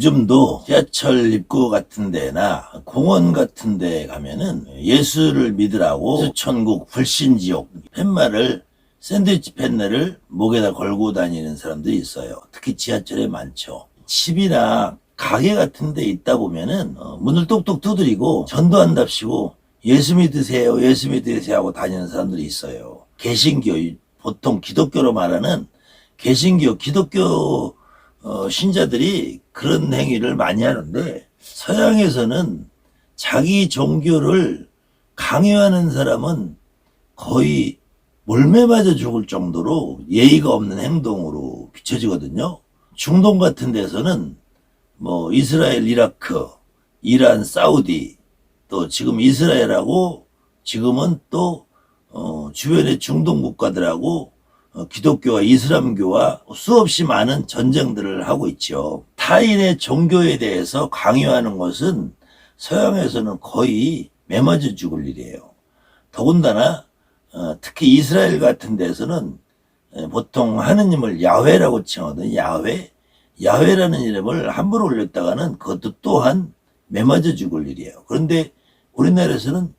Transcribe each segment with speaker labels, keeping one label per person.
Speaker 1: 요즘도 지하철 입구 같은 데나 공원 같은 데 가면은 예수를 믿으라고 수천국 불신지옥 팻말을 샌드위치 펜넬을 목에다 걸고 다니는 사람들이 있어요. 특히 지하철에 많죠. 집이나 가게 같은 데 있다 보면은 어, 문을 똑똑 두드리고 전도한답시고 예수 믿으세요, 예수 믿으세요 하고 다니는 사람들이 있어요. 개신교, 보통 기독교로 말하는 개신교, 기독교 어, 신자들이 그런 행위를 많이 하는데 서양에서는 자기 종교를 강요하는 사람은 거의 몰매 맞아 죽을 정도로 예의가 없는 행동으로 비춰지거든요. 중동 같은 데서는 뭐 이스라엘, 이라크, 이란, 사우디 또 지금 이스라엘하고 지금은 또 어, 주변의 중동 국가들하고 어, 기독교와 이슬람교와 수없이 많은 전쟁들을 하고 있죠. 타인의 종교에 대해서 강요하는 것은 서양에서는 거의 매맞아 죽을 일이에요. 더군다나 어, 특히 이스라엘 같은 데서는 에, 보통 하느님을 야훼라고 칭하거든요. 야훼. 야훼라는 이름을 함부로 올렸다가는 그것도 또한 매맞아 죽을 일이에요. 그런데 우리나라에서는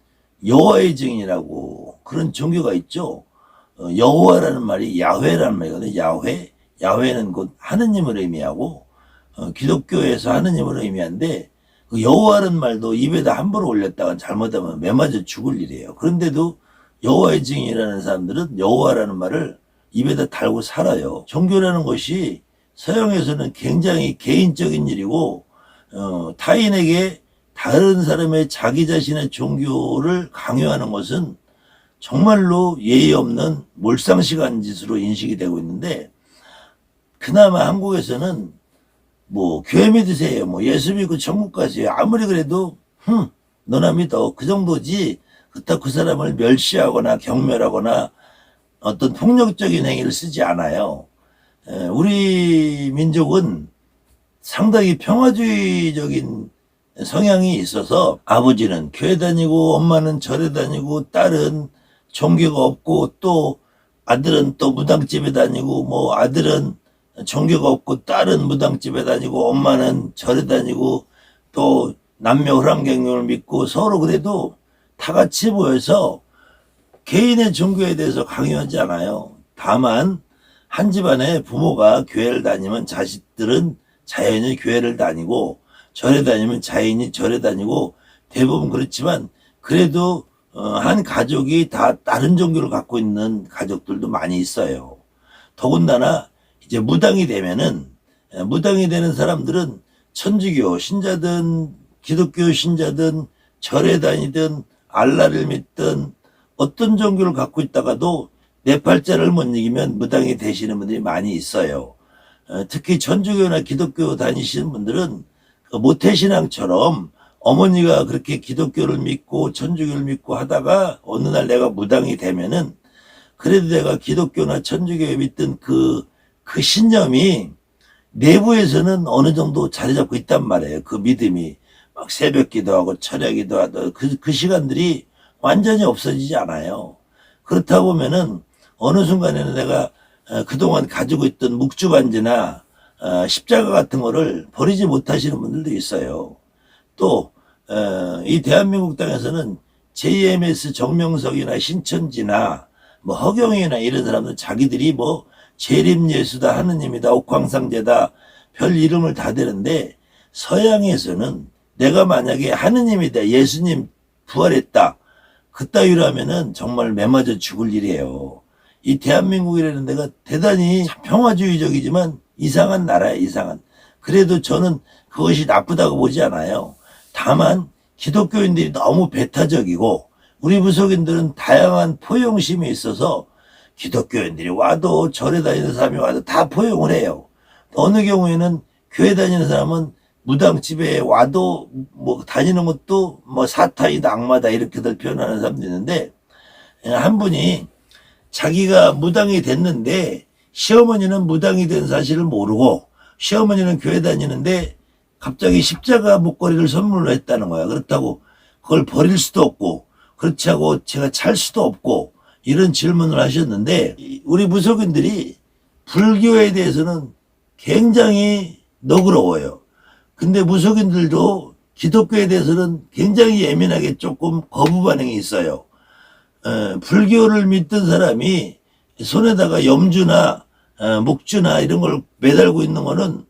Speaker 1: 여호와의 증인이라고 그런 종교가 있죠. 어, 여호와라는 말이 야훼라는 말이거든요. 야훼. 야훼는 곧 하느님을 의미하고 어, 기독교에서 하느님을 의미하는데 그 여호와라는 말도 입에다 함부로 올렸다가 잘못하면 매맞아 죽을 일이에요. 그런데도 여호와의 증인이라는 사람들은 여호와라는 말을 입에다 달고 살아요. 종교라는 것이 서양에서는 굉장히 개인적인 일이고 어, 타인에게 다른 사람의 자기 자신의 종교를 강요하는 것은 정말로 예의 없는 몰상식한 짓으로 인식이 되고 있는데 그나마 한국에서는 뭐 교회 믿으세요 뭐 예수 믿고 천국 가세요 아무리 그래도 흠 너나 믿어. 그 정도지. 그렇다고 그 사람을 멸시하거나 경멸하거나 어떤 폭력적인 행위를 쓰지 않아요. 에, 우리 민족은 상당히 평화주의적인 성향이 있어서 아버지는 교회 다니고 엄마는 절에 다니고 딸은 종교가 없고 또 아들은 또 무당집에 다니고 뭐 아들은 종교가 없고 딸은 무당집에 다니고 엄마는 절에 다니고 또 남녀 혈안경을 믿고 서로 그래도 다 같이 모여서 개인의 종교에 대해서 강요하지 않아요. 다만 한 집안에 부모가 교회를 다니면 자식들은 자연히 교회를 다니고 절에 다니면 자연히 절에 다니고 대부분 그렇지만 그래도 어, 한 가족이 다 다른 종교를 갖고 있는 가족들도 많이 있어요. 더군다나 이제 무당이 되면은 에, 무당이 되는 사람들은 천주교 신자든 기독교 신자든 절에 다니든 알라를 믿든 어떤 종교를 갖고 있다가도 네 팔자를 못 이기면 무당이 되시는 분들이 많이 있어요. 어, 특히 천주교나 기독교 다니시는 분들은 그 모태신앙처럼 어머니가 그렇게 기독교를 믿고 천주교를 믿고 하다가 어느 날 내가 무당이 되면은 그래도 내가 기독교나 천주교에 믿던 그, 그 신념이 내부에서는 어느 정도 자리 잡고 있단 말이에요. 그 믿음이. 막 새벽 기도하고 철야 기도하고 그, 그 시간들이 완전히 없어지지 않아요. 그렇다 보면은 어느 순간에는 내가 어, 그동안 가지고 있던 묵주반지나 어, 십자가 같은 거를 버리지 못하시는 분들도 있어요. 또, 어, 이 대한민국 땅에서는 JMS 정명석이나 신천지나 뭐 허경이나 이런 사람들 자기들이 뭐 재림예수다 하느님이다 옥황상제다 별 이름을 다 대는데 서양에서는 내가 만약에 하느님이다 예수님 부활했다 그따위로 하면은 정말 매맞아 죽을 일이에요. 이 대한민국이라는 데가 대단히 평화주의적이지만 이상한 나라야 이상한. 그래도 저는 그것이 나쁘다고 보지 않아요. 다만 기독교인들이 너무 배타적이고 우리 무속인들은 다양한 포용심이 있어서 기독교인들이 와도 절에 다니는 사람이 와도 다 포용을 해요. 어느 경우에는 교회 다니는 사람은 무당집에 와도 뭐 다니는 것도 뭐 사탄이다 악마다 이렇게들 표현하는 사람도 있는데 한 분이 자기가 무당이 됐는데 시어머니는 무당이 된 사실을 모르고 시어머니는 교회 다니는데 갑자기 십자가 목걸이를 선물로 했다는 거야. 그렇다고 그걸 버릴 수도 없고 그렇지 하고 제가 찰 수도 없고 이런 질문을 하셨는데 우리 무속인들이 불교에 대해서는 굉장히 너그러워요. 근데 무속인들도 기독교에 대해서는 굉장히 예민하게 조금 거부 반응이 있어요. 어, 불교를 믿던 사람이 손에다가 염주나 어, 목주나 이런 걸 매달고 있는 거는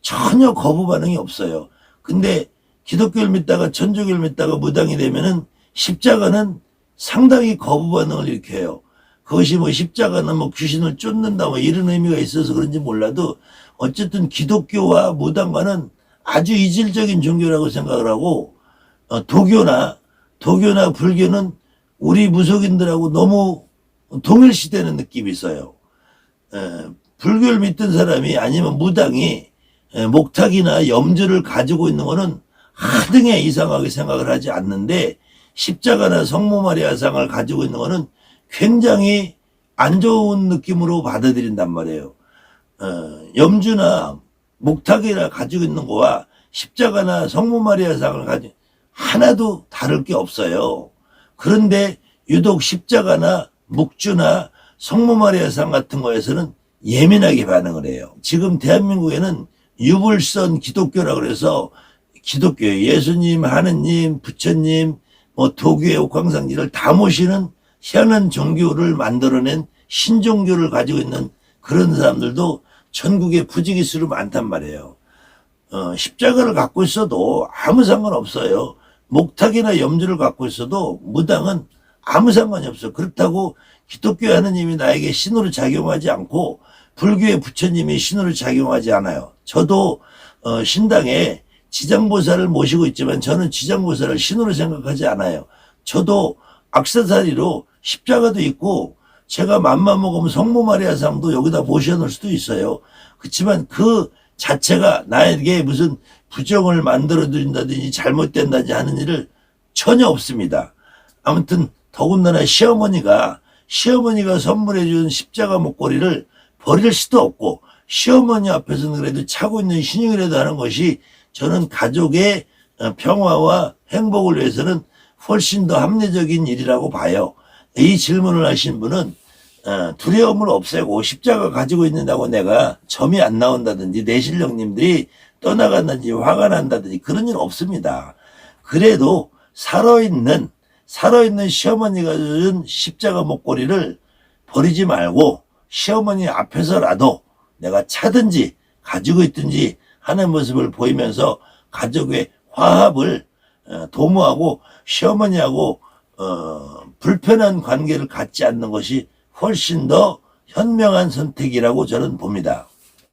Speaker 1: 전혀 거부 반응이 없어요. 근데 기독교를 믿다가 천주교를 믿다가 무당이 되면은 십자가는 상당히 거부 반응을 일으켜요. 그것이 뭐 십자가는 뭐 귀신을 쫓는다 뭐 이런 의미가 있어서 그런지 몰라도 어쨌든 기독교와 무당과는 아주 이질적인 종교라고 생각을 하고 어, 도교나 도교나 불교는 우리 무속인들하고 너무 동일시되는 느낌이 있어요. 에, 불교를 믿던 사람이 아니면 무당이 에, 목탁이나 염주를 가지고 있는 거는 하등에 이상하게 생각을 하지 않는데 십자가나 성모 마리아상을 가지고 있는 거는 굉장히 안 좋은 느낌으로 받아들인단 말이에요. 어, 염주나 목탁이나 가지고 있는 거와 십자가나 성모 마리아상을 가지고 하나도 다를 게 없어요. 그런데 유독 십자가나 묵주나 성모 마리아상 같은 거에서는 예민하게 반응을 해요. 지금 대한민국에는 유불선 기독교라고 그래서 기독교 예수님, 하느님, 부처님, 뭐 도교의 옥황상지를 다 모시는 희한한 종교를 만들어낸 신종교를 가지고 있는 그런 사람들도 전국에 부지기수로 많단 말이에요. 어, 십자가를 갖고 있어도 아무 상관없어요. 목탁이나 염주를 갖고 있어도 무당은 아무 상관이 없어. 그렇다고 기독교 하느님이 나에게 신으로 작용하지 않고 불교의 부처님이 신으로 작용하지 않아요. 저도 어, 신당에 지장보살을 모시고 있지만 저는 지장보살을 신으로 생각하지 않아요. 저도 악사사리로 십자가도 있고 제가 맘만 먹으면 성모 마리아 상도 여기다 모셔놓을 수도 있어요. 그렇지만 그 자체가 나에게 무슨 부정을 만들어 드린다든지 잘못된다든지 하는 일을 전혀 없습니다. 아무튼 더군다나 시어머니가 시어머니가 선물해 준 십자가 목걸이를 버릴 수도 없고 시어머니 앞에서는 그래도 차고 있는 신용이라도 하는 것이 저는 가족의 어, 평화와 행복을 위해서는 훨씬 더 합리적인 일이라고 봐요. 이 질문을 하신 분은 어, 두려움을 없애고 십자가 가지고 있는다고 내가 점이 안 나온다든지 내실령님들이 떠나간다든지 화가 난다든지 그런 일 없습니다. 그래도 살아있는 살아있는 시어머니가 준 십자가 목걸이를 버리지 말고 시어머니 앞에서라도 내가 차든지 가지고 있든지 하는 모습을 보이면서 가족의 화합을 어, 도모하고 시어머니하고 어, 불편한 관계를 갖지 않는 것이 훨씬 더 현명한 선택이라고 저는 봅니다.